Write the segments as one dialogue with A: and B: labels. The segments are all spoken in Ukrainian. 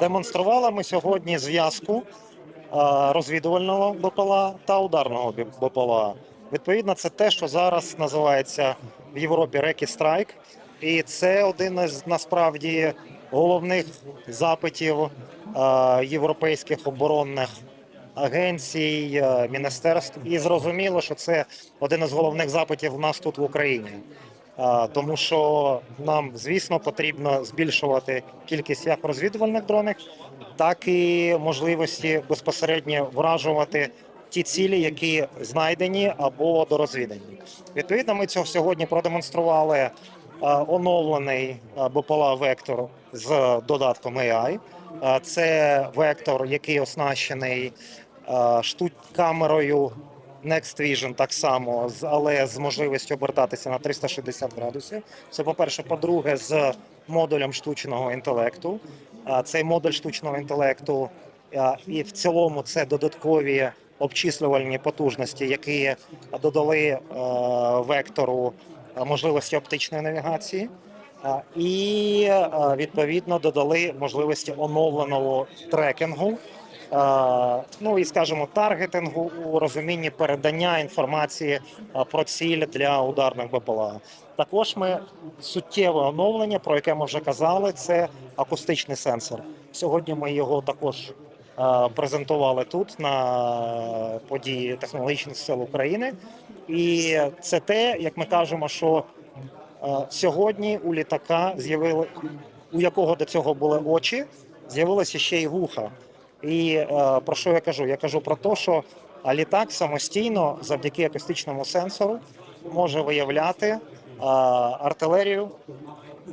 A: Демонстрували ми сьогодні зв'язку е, розвідувального БПЛА та ударного БПЛА. Відповідно, це те, що зараз називається в Європі Рекі Страйк, і це один із насправді головних запитів е, європейських оборонних агенцій, е, міністерств. І зрозуміло, що це один із головних запитів в нас тут в Україні. Тому що нам, звісно, потрібно збільшувати кількість як розвідувальних дронів, так і можливості безпосередньо вражувати ті цілі, які знайдені або дорозвідані. Відповідно, ми цього сьогодні продемонстрували оновлений а, БПЛА вектор з додатком AI. Це вектор, який оснащений а, штук камерою Next Vision так само, але з можливістю обертатися на 360 градусів. Це по-перше, по-друге, з модулем штучного інтелекту. Цей модуль штучного інтелекту і в цілому це додаткові обчислювальні потужності, які додали е, вектору можливості оптичної навігації. І е, відповідно додали можливості оновленого трекінгу ну і скажімо, таргетингу у розумінні передання інформації е, про ціль для ударних БПЛА. Також ми суттєве оновлення, про яке ми вже казали, це акустичний сенсор. Сьогодні ми його також е, презентували тут на події технологічних сил України. І це те, як ми кажемо, що е, сьогодні у літака з'явили у якого до цього були очі, з'явилося ще й вуха. І е, про що я кажу? Я кажу про те, що літак самостійно, завдяки акустичному сенсору, може виявляти е, артилерію,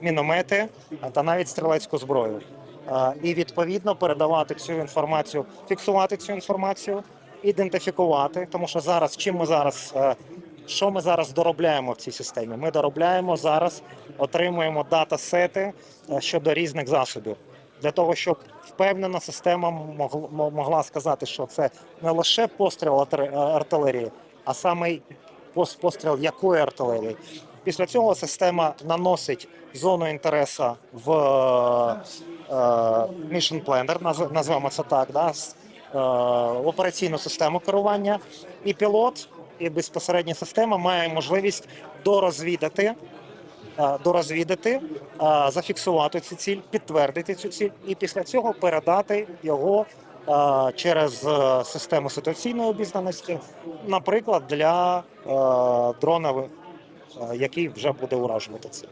A: міномети та навіть стрілецьку зброю. Е, і відповідно передавати цю інформацію, фіксувати цю інформацію, ідентифікувати. Тому що зараз чим ми зараз. що ми зараз доробляємо в цій системі? Ми доробляємо зараз, отримуємо датасети щодо різних засобів для того, щоб впевнена система могла, сказати, що це не лише постріл артилерії, а саме постріл якої артилерії. Після цього система наносить зону інтересу в е, Mission Planner, наз- назвемо це так, да, е, операційну систему керування, і пілот, і безпосередня система має можливість дорозвідати дорозвідати, е, зафіксувати цю ціль, підтвердити цю ціль, і після цього передати його е, через е, систему ситуаційної обізнаності, наприклад, для е, дрона, е, який вже буде уражувати ціль.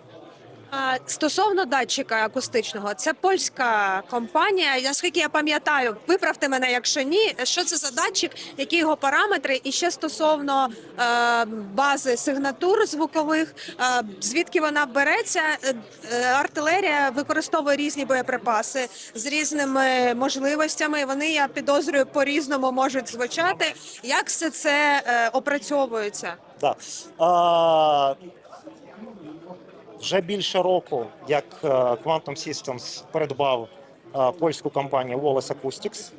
B: Стосовно датчика акустичного, це польська компанія. Наскільки я пам'ятаю, виправте мене, якщо ні. Що це за датчик, які його параметри? І ще стосовно е, бази сигнатур звукових, е, звідки вона береться? Е, артилерія використовує різні боєприпаси з різними можливостями. Вони я підозрюю по різному можуть звучати. Як все це е, опрацьовується?
A: Да. Вже більше року, як е, Quantum Systems придбав е, польську компанію Wallace Acoustics,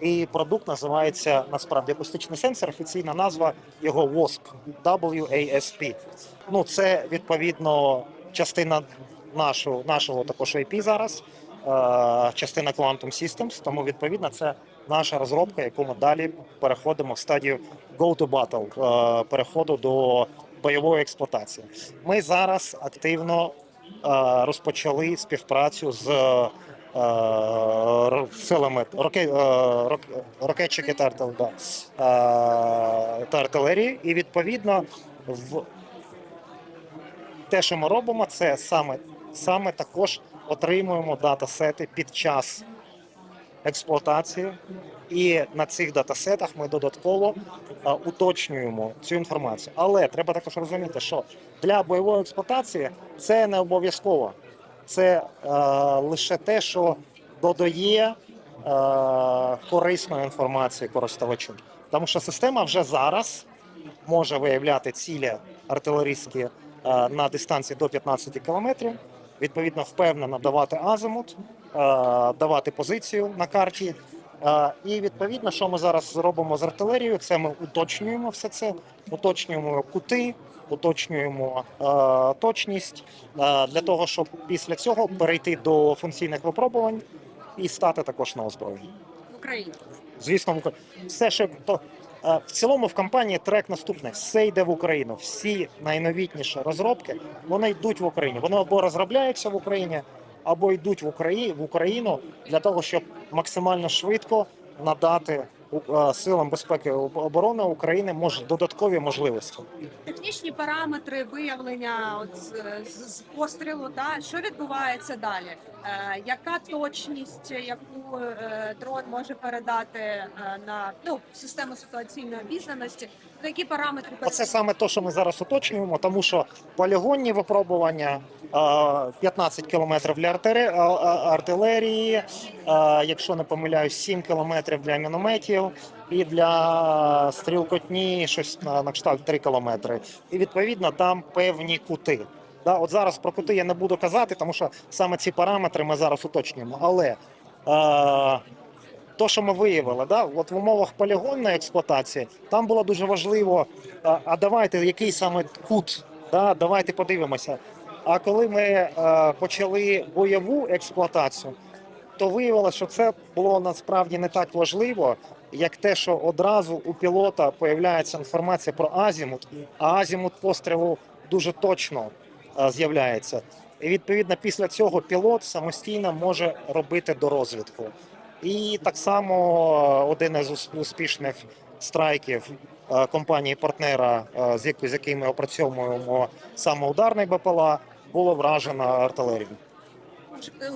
A: і продукт називається насправді акустичний сенсор. Офіційна назва його WASP WASP. Ну це відповідно частина нашого нашого також IP зараз, е, частина Quantum Systems. Тому відповідно це наша розробка, яку ми далі переходимо в стадію go to battle, переходу до бойової експлуатації. Ми зараз активно е, розпочали співпрацю з е, силами е, рок- ракетчики та, артилерії, і відповідно в те, що ми робимо, це саме, саме також отримуємо датасети під час експлуатації, і на цих датасетах ми додатково а, уточнюємо цю інформацію. Але треба також розуміти, що для бойової експлуатації це не обов'язково. Це е, лише те, що додає е, корисної інформації користувачу. Тому що система вже зараз може виявляти цілі артилерійські е, на дистанції до 15 кілометрів. Відповідно, впевнено давати азимут, е, давати позицію на карті Е, І відповідно, що ми зараз робимо з артилерією, це ми уточнюємо все це, уточнюємо кути, уточнюємо е, точність для того, щоб після цього перейти до функційних випробувань і стати також на озброєнні.
B: в Україні.
A: Звісно, все, що то в цілому в компанії трек наступний. Все йде в Україну. Всі найновітніші розробки вони йдуть в Україні. Вони або розробляються в Україні, або йдуть в Україні в Україну для того, щоб максимально швидко надати е, силам безпеки оборони України мож додаткові можливості.
B: Технічні параметри виявлення от з пострілу, та що відбувається далі? Е, яка точність, яку е, дрон може передати е, на ну, систему ситуаційної обізнаності? Які параметри
A: Оце саме те, що ми зараз уточнюємо, тому що полігонні випробування е, 15 кілометрів для артилерії, якщо не помиляюсь, 7 кілометрів для мінометів і для стрілкотні щось на, на кшталт 3 кілометри. І відповідно там певні кути. Да, от зараз про кути я не буду казати, тому що саме ці параметри ми зараз уточнюємо. Але е, то, що ми виявили, да, от в умовах полігонної експлуатації, там було дуже важливо, а, а давайте який саме кут, да, давайте подивимося. А коли ми е, почали бойову експлуатацію, то виявилося, що це було насправді не так важливо, як те, що одразу у пілота появляється інформація про азімут, а азімут пострілу дуже точно е, з'являється. І відповідно після цього пілот самостійно може робити дорозвідку. І так само е, один із ус- успішних страйків е, компанії партнера, е, з якими опрацьовуємо саме ударний БПЛА, було вражено артилерією.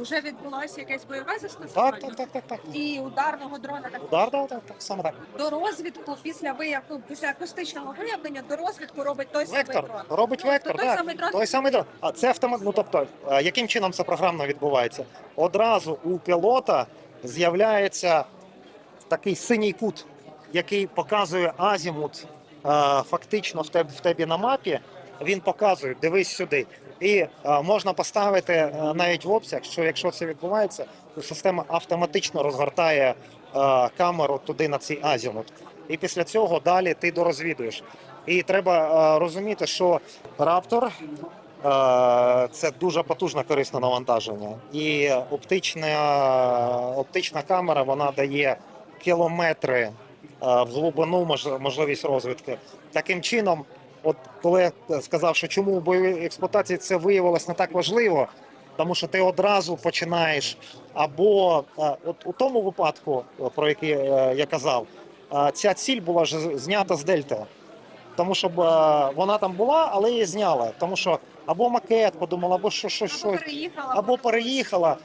B: Вже- відбулося якесь бойове застосування?
A: Так, так, так, так, так.
B: І ударного дрона так
A: Удар, так, так, так, саме так.
B: до розвідку після виявку після акустичного виявлення до розвідку робить той самий
A: Вектор
B: дрон.
A: робить
B: Ну,
A: вектор,
B: то той
A: так.
B: самий дрон.
A: Той самий дрон. А це автомат. Ну тобто, е, яким чином це програмно відбувається? Одразу у пілота з'являється такий синій кут, який показує азімут е, фактично в тебе в тебе на мапі. Він показує, дивись сюди. І е, можна поставити е, навіть в обсяг, що якщо це відбувається, то система автоматично розгортає камеру туди на цей азімут. І після цього далі ти дорозвідуєш. І треба розуміти, що Раптор це дуже потужне корисне навантаження. І оптична, оптична камера вона дає кілометри е, в глибину мож- можливість розвідки. Таким чином, от коли я сказав, що чому у бойовій експлуатації це виявилось не так важливо, тому що ти одразу починаєш або е, от у тому випадку, е, про який е, я казав, е, ця ціль була ж знята з дельти. Тому що е, вона там була, але її зняли. Тому що або макет подумала, або що, що,
B: Або
A: щось
B: переїхала.
A: або переїхала.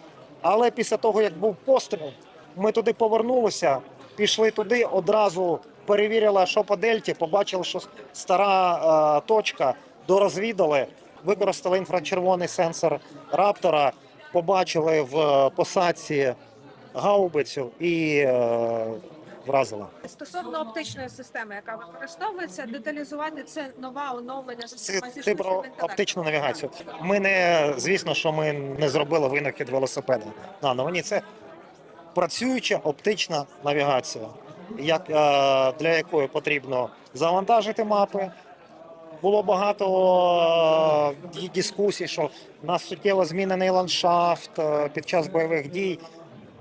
A: Але після того, як був постріл, ми туди повернулися, пішли туди, одразу перевірили, що по дельті, побачили, що стара е, точка, дорозвідали, використали інфрачервоний сенсор раптора, побачили в е, посадці гаубицю і е, вразили.
B: Стосовно оптичної системи, яка використовується, деталізувати це нова оновлення
A: Це
B: зі
A: ти про оптичну навігацію. Ми не звісно, що ми не зробили винахід велосипеда. Наново ні, це працююча оптична навігація, як, е, для якої потрібно завантажити мапи. Було багато е, дискусій, що у нас суттєво змінений ландшафт е, під час бойових дій.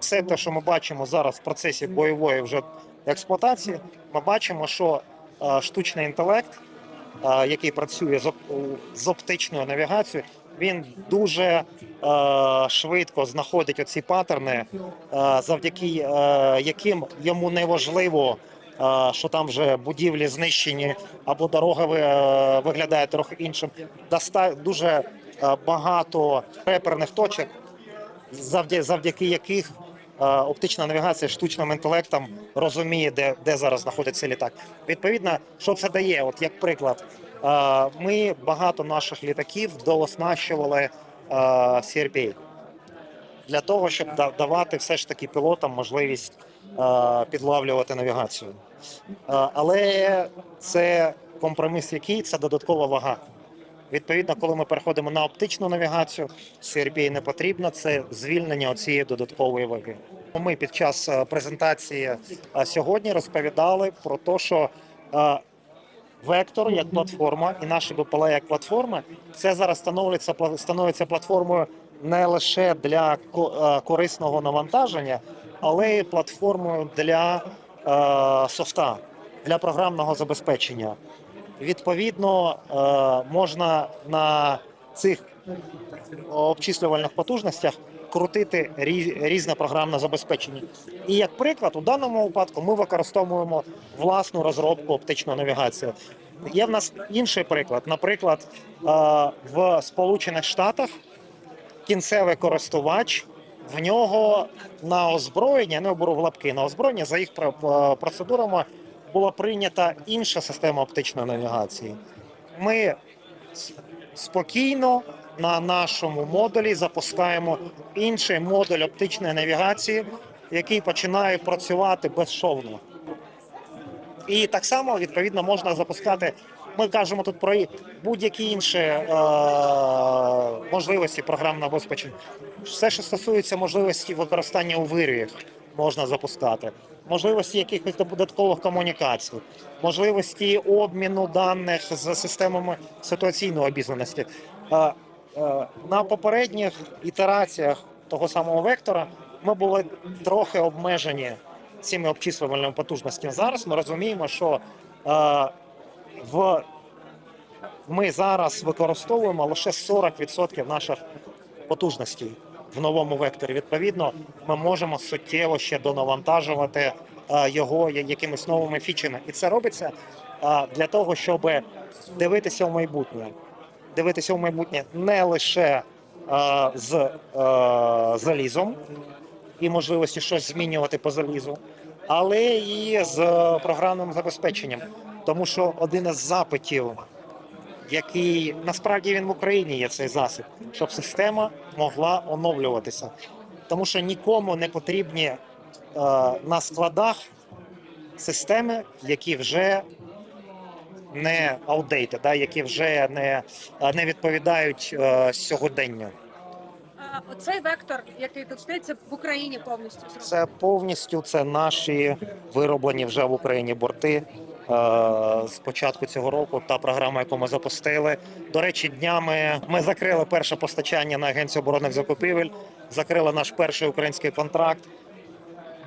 A: Все те, що ми бачимо зараз в процесі бойової вже експлуатації, ми бачимо, що е, штучний інтелект, е, який працює з, оптичною навігацією, він дуже е, швидко знаходить оці паттерни, завдяки яким йому не важливо, що там вже будівлі знищені або дорога ви- виглядає трохи іншим. Доста дуже багато реперних точок, завдяки, яких оптична навігація штучним інтелектом розуміє, де, де зараз знаходиться літак. Відповідно, що це дає? От як приклад, е, ми багато наших літаків дооснащували е, CRPA для того, щоб давати все ж таки пілотам можливість е, підлавлювати навігацію. Е, але це компроміс, який це додаткова вага. Відповідно, коли ми переходимо на оптичну навігацію, CRPA не потрібно. Це звільнення цієї додаткової ваги. Ми під час е, презентації е, сьогодні розповідали про те, що е, Вектор як платформа і наші БПЛА як платформа, це зараз становиться становиться платформою не лише для корисного навантаження, але й платформою для софта, для програмного забезпечення. Відповідно, е, можна на цих обчислювальних потужностях крутити різне програмне забезпечення. І як приклад, у даному випадку ми використовуємо власну розробку оптичної навігації. Є в нас інший приклад. Наприклад, е, в Сполучених Штатах кінцевий користувач. В нього на озброєння, не оберу в лапки, на озброєння за їх е, процедурами була прийнята інша система оптичної навігації. Ми спокійно на нашому модулі запускаємо інший модуль оптичної навігації, який починає працювати безшовно. І так само відповідно можна запускати. Ми кажемо тут про будь-які інші е, можливості програмного забезпечення. Все, що стосується можливості використання у виріях, можна запускати, можливості якихось додаткових комунікацій, можливості обміну даних з системами ситуаційної обізнаності. Е, е, На попередніх ітераціях того самого вектора ми були трохи обмежені цими обчислювальними потужностями. Зараз ми розуміємо, що е, в ми зараз використовуємо лише 40% наших потужностей в новому векторі. Відповідно, ми можемо суттєво ще донавантажувати е, його якимись новими фічами. І це робиться е, для того, щоб дивитися в майбутнє. Дивитися в майбутнє не лише е, з залізом і можливості щось змінювати по залізу, але і з програмним забезпеченням. Тому що один із запитів, який насправді він в Україні є цей засіб, щоб система могла оновлюватися. Тому що нікому не потрібні е, на складах системи, які вже не outdated, да, які вже не, не відповідають е, сьогоденню.
B: Оцей вектор, який тут стоїть, це в Україні повністю.
A: Це повністю це наші вироблені вже в Україні борти. Е, З початку цього року та програма, яку ми запустили. До речі, днями ми закрили перше постачання на агенцію оборонних закупівель, закрили наш перший український контракт.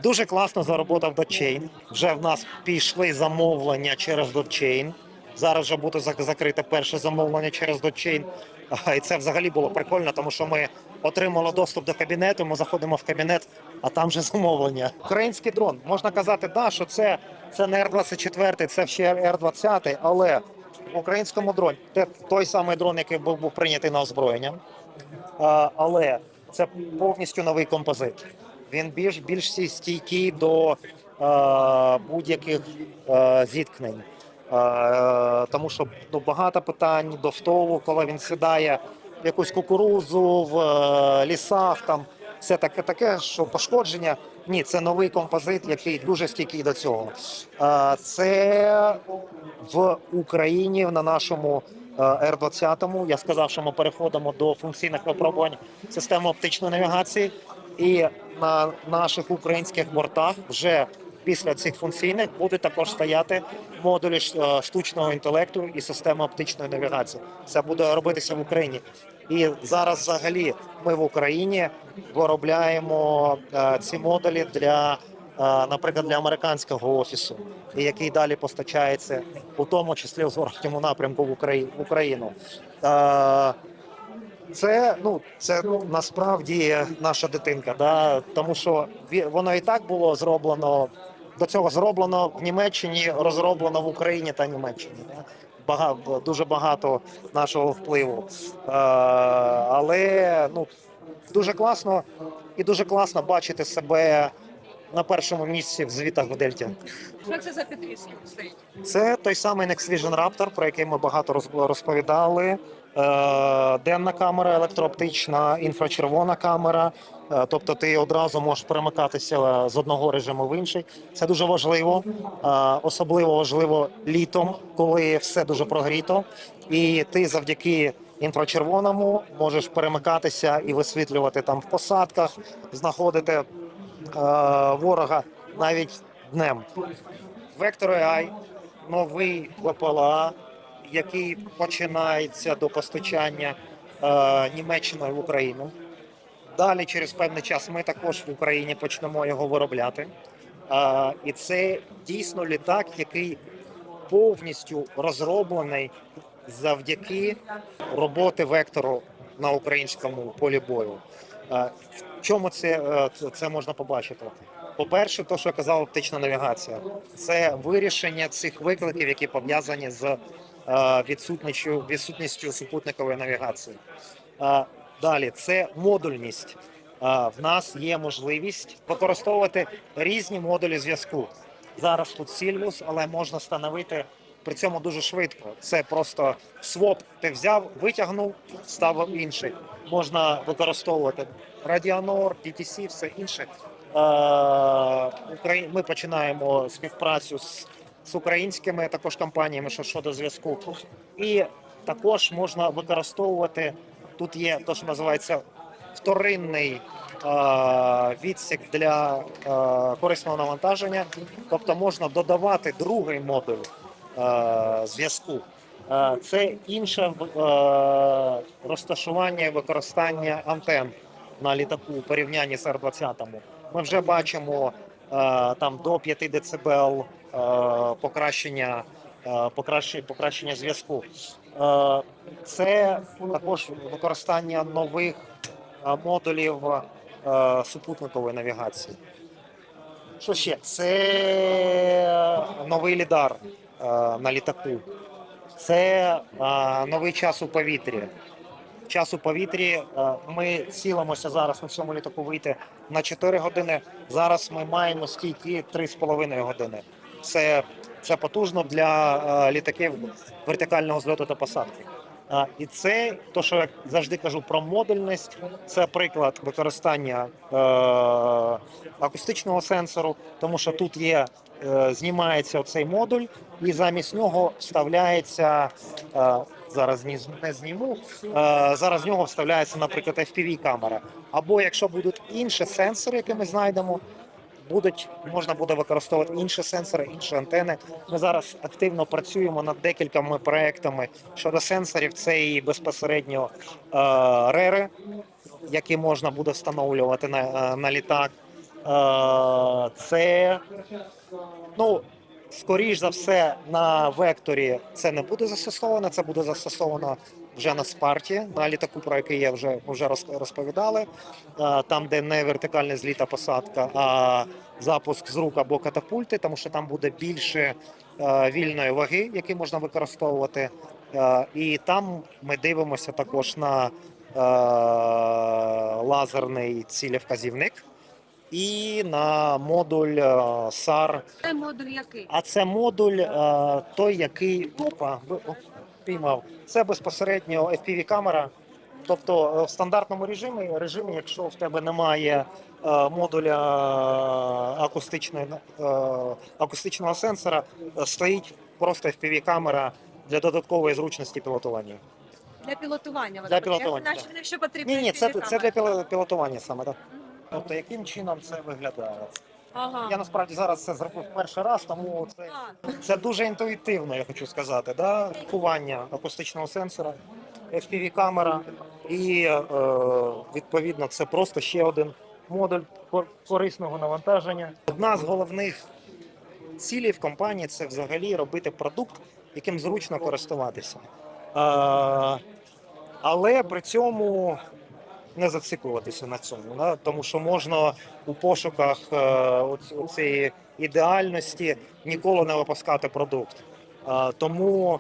A: Дуже класно зароботав дочейн. Вже в нас пішли замовлення через Dotchain. Зараз вже буде закрите перше замовлення через. А, І це взагалі було прикольно, тому що ми отримали доступ до кабінету. Ми заходимо в кабінет, а там вже замовлення. Український дрон можна казати, да, що це, це не Р-24, це ще Р-20, але в українському дроні це той самий дрон, який був, був прийнятий на озброєння. Але це повністю новий композит. Він більш більш стійкий до будь-яких зіткнень. Е, тому що ну, багато питань до втову, коли він сідає в якусь кукурузу в е, лісах, там все таке таке, що пошкодження. Ні, це новий композит, який дуже стійкий до цього. Е, це в Україні на нашому е, Р-20. Я сказав, що ми переходимо до функційних випробувань системи оптичної навігації, і на наших українських бортах вже після цих функційних будуть також стояти модулі е, штучного інтелекту і системи оптичної навігації. Це буде робитися в Україні. І зараз, взагалі, ми в Україні виробляємо е, ці модулі для, е, наприклад, для американського офісу, який далі постачається, у тому числі в зворотньому напрямку в Україну. Це ну це насправді наша дитинка, да тому що воно і так було зроблено до цього зроблено в Німеччині, розроблено в Україні та Німеччині. Да? Багато дуже багато нашого впливу. Е, але ну дуже класно і дуже класно бачити себе на першому місці в звітах в Дельті.
B: Що це за підвіска стоїть?
A: Це той самий Next Vision Raptor, про який ми багато розповідали. Е, денна камера, електрооптична, інфрачервона камера. Е, Тобто ти одразу можеш перемикатися з одного режиму в інший. Це дуже важливо, Е, особливо важливо літом, коли все дуже прогріто, і ти завдяки інфрачервоному можеш перемикатися і висвітлювати там в посадках, знаходити е, ворога навіть днем. Vector AI – новий ВПЛА, який починається до постачання е, Німеччиною в Україну. Далі, через певний час, ми також в Україні почнемо його виробляти. Е, і це дійсно літак, який повністю розроблений завдяки роботи вектору на українському полі бою. Е, В чому це, е, це- можна побачити? По-перше, то, що я казав, оптична навігація, це вирішення цих викликів, які пов'язані з відсутністю, відсутністю супутникової навігації. Е, Далі це модульність. Е, В нас є можливість використовувати різні модулі зв'язку. Зараз тут Сільвус, але можна встановити при цьому дуже швидко. Це просто своп. Ти взяв, витягнув, ставив інший. Можна використовувати Радіанор, DTC, все інше. Е, Ми починаємо співпрацю з, з українськими також компаніями, що щодо зв'язку. І також можна використовувати тут є те, що називається вторинний е, відсік для е, корисного навантаження, тобто можна додавати другий модуль е, зв'язку. Це інше розташування і використання антен на літаку у порівнянні з Р-20. Ми вже бачимо там до 5 дБ е, покращення, е, покращення, зв'язку. Е, Це також використання нових е, модулів е, супутникової навігації. Що ще? Це новий лідар е, на літаку. Це е, новий час у повітрі. Час у повітрі е, ми цілимося зараз на цьому літаку вийти на 4 години. Зараз ми маємо стійки 3,5 години. Це, це потужно для е, літаків вертикального зльоту та посадки. І це то, що я завжди кажу про модульність, це приклад використання е, акустичного сенсору, тому що тут є е, знімається цей модуль, і замість нього вставляється е, зараз ні- не зніму. Е, зараз в нього вставляється, наприклад, fpv камера. Або якщо будуть інші сенсори, які ми знайдемо, будуть можна буде використовувати інші сенсори, інші антени. Ми зараз активно працюємо над декількома проектами щодо сенсорів. Це і безпосередньо е, рери, які можна буде встановлювати на, е, на літак. Е, це ну. Скоріш за все, на векторі це не буде застосовано. Це буде застосовано вже на спарті, на літаку, про який я вже вже роз- розповідали. Е, Там, де не вертикальна зліта посадка, а запуск з рук або катапульти, тому що там буде більше е, вільної ваги, які можна використовувати. Е, І там ми дивимося також на лазерний цілевказівник і на модуль е, SAR
B: Це модуль який?
A: а це модуль, е, той, який опа, піймав. Це безпосередньо FPV-камера. Тобто е, в стандартному режимі, режимі, якщо в тебе немає модуля акустичної, акустичного сенсора, стоїть просто FPV-камера для додаткової зручності пілотування.
B: Для пілотування.
A: Для пілотування,
B: якщо потрібно.
A: Ні, ні, це, це для піло- пілотування саме так. Тобто, яким чином це виглядає?
B: Ага.
A: Я насправді зараз це зробив перший раз, тому це Це дуже інтуїтивно, я хочу сказати. Да? Кування акустичного сенсора, FPV-камера, і е, відповідно це просто ще один модуль корисного навантаження. Одна з головних цілей в компанії це взагалі робити продукт, яким зручно користуватися. Е, але при цьому не зациклюватися на цьому, да? тому що можна у пошуках е, цієї ідеальності ніколи не випускати продукт. Е, тому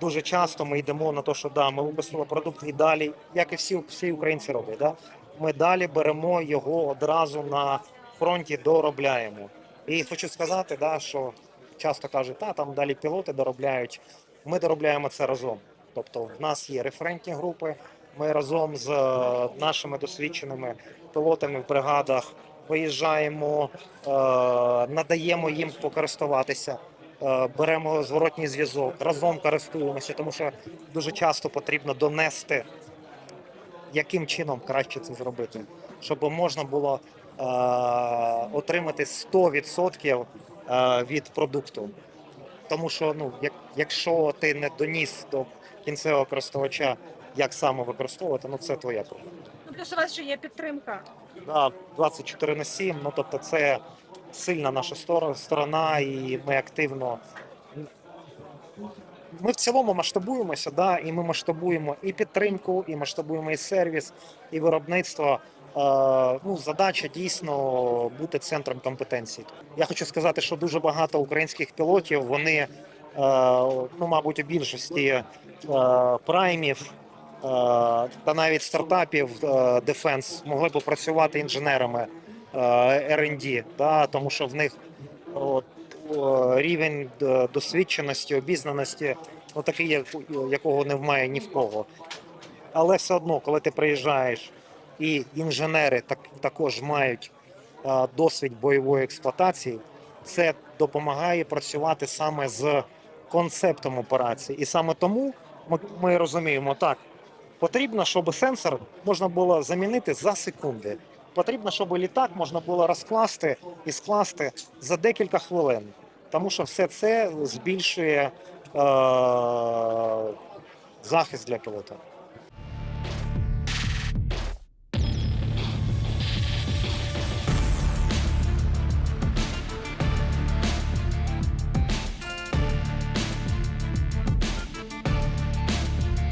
A: дуже часто ми йдемо на те, що да, ми випустили продукт і далі, як і всі, всі українці роблять. Да? Ми далі беремо його одразу на фронті, доробляємо. І хочу сказати, да, що часто кажуть, та там далі пілоти доробляють. Ми доробляємо це разом. Тобто, в нас є референтні групи. Ми разом з е, нашими досвідченими пілотами в бригадах виїжджаємо, е, надаємо їм покористуватися, е, беремо зворотній зв'язок, разом користуємося, тому що дуже часто потрібно донести, яким чином краще це зробити, щоб можна було отримати 100% е, від продукту. Тому що ну, як, якщо ти не доніс до кінцевого користувача, як саме використовувати, ну це твоя проблема.
B: Ну, плюс у вас ще є підтримка.
A: Да, 24 на 7, ну тобто це сильна наша стор- сторона, і ми активно. Ми в цілому масштабуємося, да, і ми масштабуємо і підтримку, і масштабуємо і сервіс, і виробництво. Е, ну, задача дійсно бути центром компетенцій. Я хочу сказати, що дуже багато українських пілотів, вони, е, ну, мабуть, у більшості е, праймів та навіть стартапів е, Defense могли б працювати інженерами е, R&D, да, тому що в них от, рівень е, досвідченості, обізнаності ну, такий, якого немає ні в кого. Але все одно, коли ти приїжджаєш, і інженери так, також мають е, досвід бойової експлуатації, це допомагає працювати саме з концептом операції. І саме тому ми, ми розуміємо так. Потрібно, щоб сенсор можна було замінити за секунди. Потрібно, щоб літак можна було розкласти і скласти за декілька хвилин. Тому що все це збільшує е- захист для пілота.